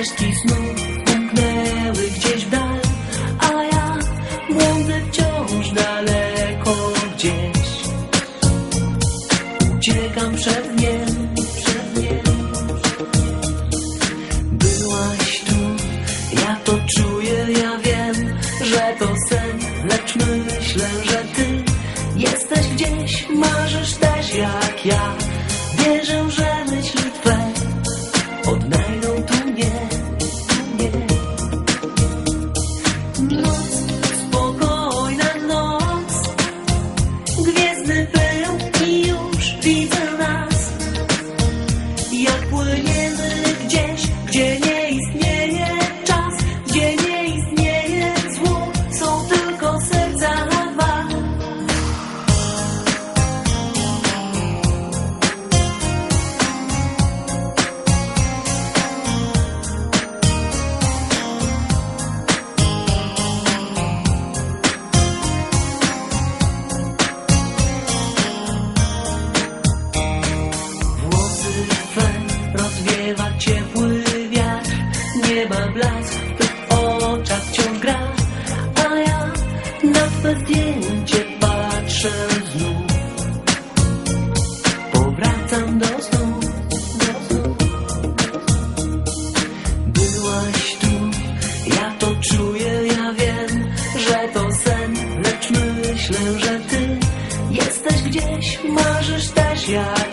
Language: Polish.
resztki snu umknęły gdzieś w dal, a ja błądzę wciąż daleko gdzieś. Uciekam przed dniem, przed dniem. Byłaś tu, ja to czuję, ja wiem, że to sen, lecz myślę, że ty jesteś gdzieś, marzysz też jak ja. Porywam cię wiatr. Nie mam blask W tych oczach ciąg gra. A ja na twe zdjęcie patrzę znów. Powracam do snu. Byłaś tu Ja to czuję, ja wiem Że to sen. Lecz myślę, że ty Jesteś gdzieś, marzysz też jak